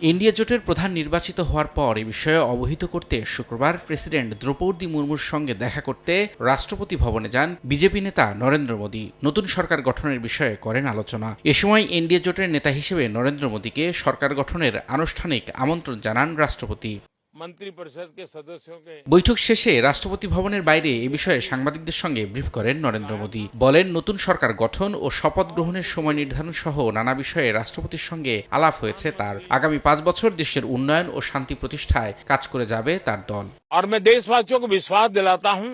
India জোটের প্রধান নির্বাচিত হওয়ার পর এ বিষয়ে অবহিত করতে শুক্রবার প্রেসিডেন্ট দ্রৌপদী মুর্মুর সঙ্গে দেখা করতে রাষ্ট্রপতি ভবনে যান বিজেপি নেতা নরেন্দ্র মোদী। নতুন সরকার গঠনের বিষয়ে করেন আলোচনা। এ সময় এনডিএ জোটের নেতা হিসেবে নরেন্দ্র মোদীকে সরকার গঠনের আনুষ্ঠানিক আমন্ত্রণ জানান রাষ্ট্রপতি। मंत्रिपरिषद के सदस्यों के বৈঠক শেষে রাষ্ট্রপতি ভবনের বাইরে এ বিষয়ে সাংবাদিকদের সঙ্গে ব্রিফ করেন নরেন্দ্র মোদী বলেন নতুন সরকার গঠন ও শপথ গ্রহণের সময় নির্ধারণ সহ নানা বিষয়ে রাষ্ট্রপতির সঙ্গে আলাপ হয়েছে তার আগামী পাঁচ বছর দেশের উন্নয়ন ও শান্তি প্রতিষ্ঠায় কাজ করে যাবে তার দল और मैं देशवासियों को विश्वास दिलाता हूं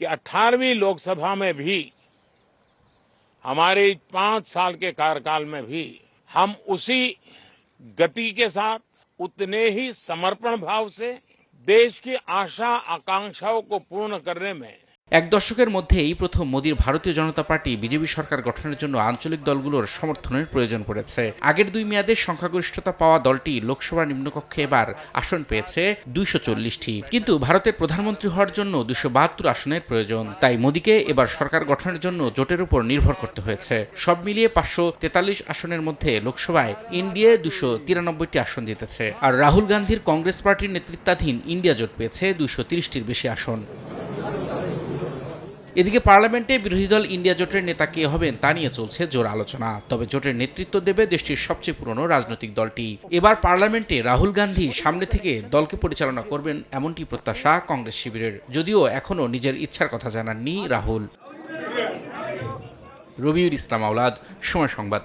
कि 18वीं लोकसभा में भी हमारे पांच साल के कार्यकाल में भी हम उसी गति के साथ, उतने ही समर्पण भाव से देश की आशा आकांक्षाओं को पूर्ण करने में এক দশকের মধ্যে এই প্রথম মোদীর ভারতীয় জনতা পার্টি বিজেপি সরকার গঠনের জন্য আঞ্চলিক দলগুলোর সমর্থনের প্রয়োজন পড়েছে। আগের দুই মেয়াদে সংখ্যাগরিষ্ঠতা পাওয়া দলটি লোকসভা নিম্নকক্ষে এবার আসন পেয়েছে দুইশো চল্লিশটি। কিন্তু ভারতের প্রধানমন্ত্রী হওয়ার জন্য দুশো বাহাত্তর আসনের প্রয়োজন। তাই মোদীকে এবার সরকার গঠনের জন্য জোটের উপর নির্ভর করতে হয়েছে। সব মিলিয়ে পাঁচশো তেতাল্লিশ আসনের মধ্যে লোকসভায় ইন্ডিয়া দুশো তিরানব্বইটি আসন জিতেছে। আর রাহুল গান্ধীর কংগ্রেস পার্টির নেতৃত্বাধীন ইন্ডিয়া জোট পেয়েছে দুইশো তিরিশটির বেশি আসন। এদিকে পার্লামেন্টে বিরোধী দল ইন্ডিয়া জোটের নেতা কে হবেন তা নিয়ে চলছে জোর আলোচনা। তবে জোটের নেতৃত্ব দেবে দেশটির সবচেয়ে পুরনো রাজনৈতিক দলটি। এবার পার্লামেন্টে রাহুল গান্ধী সামনে থেকে দলকে পরিচালনা করবেন এমনটি প্রত্যাশা কংগ্রেস শিবিরের। যদিও এখনও নিজের ইচ্ছার কথা জানাননি রাহুল। রবিউল ইসলাম আওলাদ, সময় সংবাদ।